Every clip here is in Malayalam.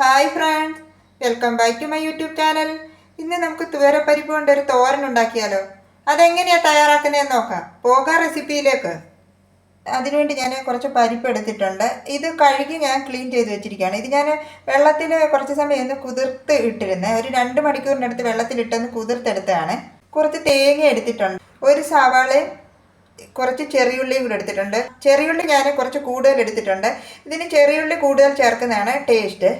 Hi friends welcome back to my YouTube channel ഇന്ന് നമുക്ക് തുവരപ്പരിപ്പ് കൊണ്ട് ഒരു തോരൻ ഉണ്ടാക്കിയാലോ? അതെങ്ങനെയാണ് തയ്യാറാക്കുന്നതെന്ന് നോക്കാം. പോകാം റെസിപ്പിയിലേക്ക്. അതിനുവേണ്ടി ഞാൻ കുറച്ച് പരിപ്പ് എടുത്തിട്ടുണ്ട്. ഇത് കഴുകി ഞാൻ ക്ലീൻ ചെയ്ത് വെച്ചിരിക്കുകയാണ്. ഇത് ഞാൻ വെള്ളത്തിൽ കുറച്ച് സമയം ഒന്ന് കുതിർത്ത് ഇട്ടിരുന്നത് ഒരു രണ്ട് മണിക്കൂറിനടുത്ത് വെള്ളത്തിലിട്ടൊന്ന് കുതിർത്തെടുത്തതാണ്. കുറച്ച് തേങ്ങ എടുത്തിട്ടുണ്ട്. ഒരു സവാളയും കുറച്ച് ചെറിയുള്ളിയും കൂടെ എടുത്തിട്ടുണ്ട്. ചെറിയുള്ളി ഞാൻ കുറച്ച് കൂടുതൽ എടുത്തിട്ടുണ്ട്. ഇതിന് ചെറിയുള്ളി കൂടുതൽ ചേർക്കുന്നതാണ് ടേസ്റ്റ്.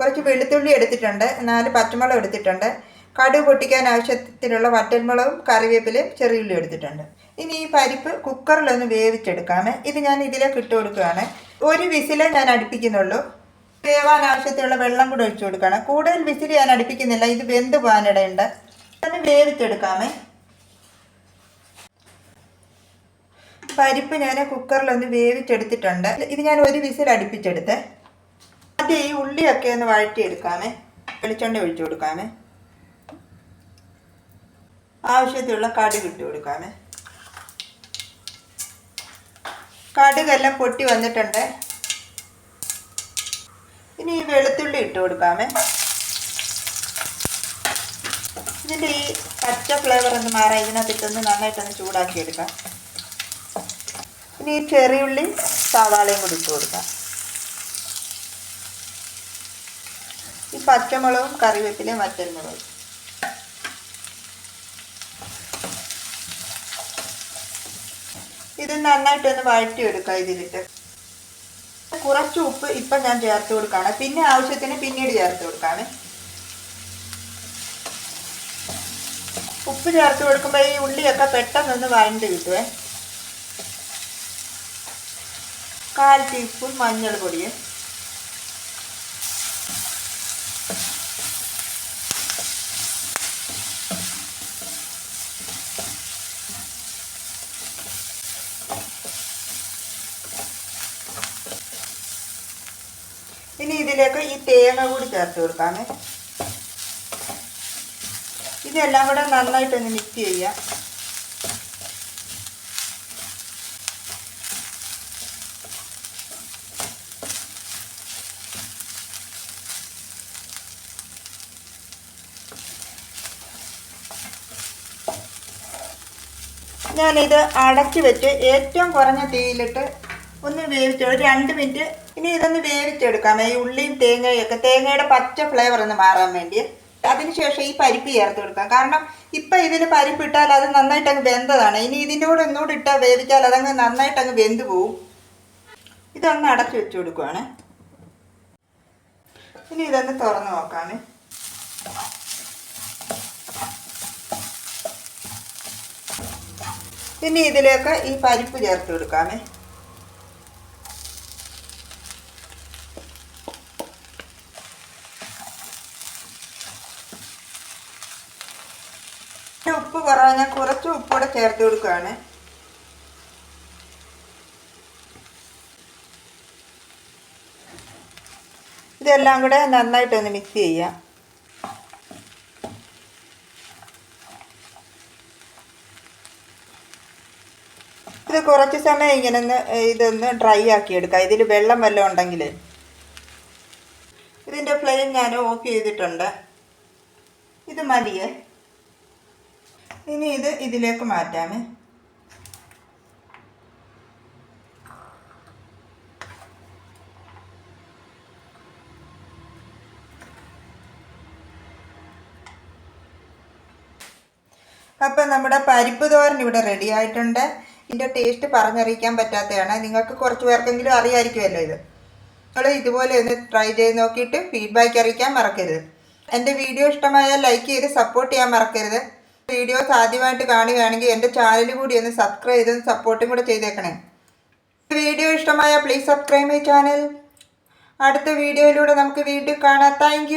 കുറച്ച് വെളുത്തുള്ളി എടുത്തിട്ടുണ്ട്. നാല് പച്ചമുളക് എടുത്തിട്ടുണ്ട്. കടുക് പൊട്ടിക്കാൻ ആവശ്യത്തിനുള്ള വറ്റൽമുളകും കറിവേപ്പിലയും ചെറിയുള്ളി എടുത്തിട്ടുണ്ട്. ഇനി ഈ പരിപ്പ് കുക്കറിലൊന്ന് വേവിച്ചെടുക്കാമേ. ഇത് ഞാൻ ഇതിലേക്ക് ഇട്ട് കൊടുക്കുകയാണ്. ഒരു വിസിലേ ഞാൻ അടുപ്പിക്കുന്നുള്ളൂ. വേവാൻ ആവശ്യത്തിനുള്ള വെള്ളം കൂടെ ഒഴിച്ചു കൊടുക്കണം കൂടുതൽ വിസിൽ ഞാൻ അടുപ്പിക്കുന്നില്ല. ഇത് വെന്ത് പോകാനിടയുണ്ട്. ഒന്ന് വേവിച്ചെടുക്കാമേ. പരിപ്പ് ഞാൻ കുക്കറിലൊന്ന് വേവിച്ചെടുത്തിട്ടുണ്ട്. ഇത് ഞാൻ ഒരു വിസിൽ അടുപ്പിച്ചെടുത്ത് ആദ്യം ഈ ഉള്ളിയൊക്കെ ഒന്ന് വഴറ്റിയെടുക്കാമേ. വെളിച്ചെണ്ണ ഒഴിച്ചു കൊടുക്കാമേ. ആവശ്യത്തിലുള്ള കടുക് ഇട്ട് കൊടുക്കാമേ. കടുകെല്ലാം പൊട്ടി വന്നിട്ടുണ്ട്. ഇനി ഈ വെളുത്തുള്ളി ഇട്ട് കൊടുക്കാമേ. ഇതിന്റെ ഈ പച്ച ഫ്ലേവർ ഒന്ന് മാറാൻ ഇതിനകത്തിട്ടൊന്ന് നന്നായിട്ടൊന്ന് ചൂടാക്കിയെടുക്കാം. ഇനി ഈ ചെറിയുള്ളി സവാളയും കൂടി ഇട്ട് കൊടുക്കാം. പച്ചമുളകും കറിവേപ്പിലയും വറ്റൽമുളകും. ഇത് നന്നായിട്ടൊന്ന് വഴറ്റി എടുക്കുക ഇതിലിട്ട്. കുറച്ച് ഉപ്പ് ഇപ്പം ഞാൻ ചേർത്ത് കൊടുക്കുകയാണ്. പിന്നെ ആവശ്യത്തിന് പിന്നീട് ചേർത്ത് കൊടുക്കാണ് ഉപ്പ് ചേർത്ത് കൊടുക്കുമ്പോൾ ഈ ഉള്ളിയൊക്കെ പെട്ടെന്നൊന്ന് വഴണ്ട് കിട്ടുവേ. കാൽ ടീസ്പൂൺ മഞ്ഞൾ പൊടിയും ഇനി ഇതിലേക്ക് ഈ തേങ്ങ കൂടി ചേർത്ത് കൊടുക്കാമേ. ഇതെല്ലാം കൂടെ നന്നായിട്ടൊന്ന് മിക്സ് ചെയ്യാം ഞാനിത് അടച്ചു വെച്ച് ഏറ്റവും കുറഞ്ഞ തീയിലിട്ട് ഒന്ന് വേവിച്ച് രണ്ട് മിനിറ്റ് ഇനി ഇതൊന്ന് വേവിച്ചെടുക്കാം. ഈ ഉള്ളിയും തേങ്ങയും ഒക്കെ തേങ്ങയുടെ പച്ച ഫ്ലേവർ ഒന്ന് മാറാൻ വേണ്ടി. അതിനുശേഷം ഈ പരിപ്പ് ചേർത്ത് കൊടുക്കാം. കാരണം ഇപ്പം ഇതിൽ പരിപ്പിട്ടാൽ അത് നന്നായിട്ട് അങ്ങ് വെന്തതാണ്. ഇനി ഇതിന്റെ കൂടെ ഒന്നുകൂടി ഇട്ടാൽ വേവിച്ചാൽ അതങ്ങ് നന്നായിട്ട് അങ്ങ് വെന്ത് പോവും. ഇതൊന്ന് അടച്ചു വെച്ച് കൊടുക്കുവാണ്. ഇനി ഇതൊന്ന് തുറന്ന് നോക്കാമേ. ഇനി ഇതിലേക്ക് ഈ പരിപ്പ് ചേർത്ത് കൊടുക്കാമേ. ഉപ്പ് കുറവാണ് ഞാൻ കുറച്ച് ഉപ്പൂടെ ചേർത്ത് കൊടുക്കുകയാണ് ഇതെല്ലാം കൂടെ നന്നായിട്ടൊന്ന് മിക്സ് ചെയ്യാം. ഇത് കുറച്ച് സമയം ഇങ്ങനെ ഒന്ന് ഇതൊന്ന് ഡ്രൈ ആക്കി എടുക്കാം. ഇതിൽ വെള്ളം വല്ലതും ഉണ്ടെങ്കിൽ ഇതിന്റെ ഫ്ലെയിം ഞാൻ ഓഫ് ചെയ്തിട്ടുണ്ട്. ഇത് മതിയേ. ഇനി ഇത് ഇതിലേക്ക് മാറ്റാമേ. അപ്പം നമ്മുടെ പരിപ്പ് തോരൻ ഇവിടെ റെഡി ആയിട്ടുണ്ട്. ഇതിന്റെ ടേസ്റ്റ് പറഞ്ഞറിയിക്കാൻ പറ്റാത്തതാണ്. നിങ്ങൾക്ക് കുറച്ച് പേർക്കെങ്കിലും അറിയാമായിരിക്കുമല്ലോ ഇത്. നിങ്ങൾ ഇതുപോലെ ഒന്ന് ട്രൈ ചെയ്ത് നോക്കിയിട്ട് ഫീഡ്ബാക്ക് അറിയിക്കാൻ മറക്കരുത്. എന്റെ വീഡിയോ ഇഷ്ടമായാൽ ലൈക്ക് ചെയ്ത് സപ്പോർട്ട് ചെയ്യാൻ മറക്കരുത്. വീഡിയോസ് ആദ്യമായിട്ട് കാണുകയാണെങ്കിൽ എന്റെ ചാനൽ കൂടി ഒന്ന് സബ്സ്ക്രൈബ് ചെയ്ത് സപ്പോർട്ടും കൂടെ ചെയ്തേക്കണേ. വീഡിയോ ഇഷ്ടമായ പ്ലീസ് സബ്സ്ക്രൈബ് മൈ ചാനൽ അടുത്ത വീഡിയോയിലൂടെ നമുക്ക് വീണ്ടും കാണാം. താങ്ക്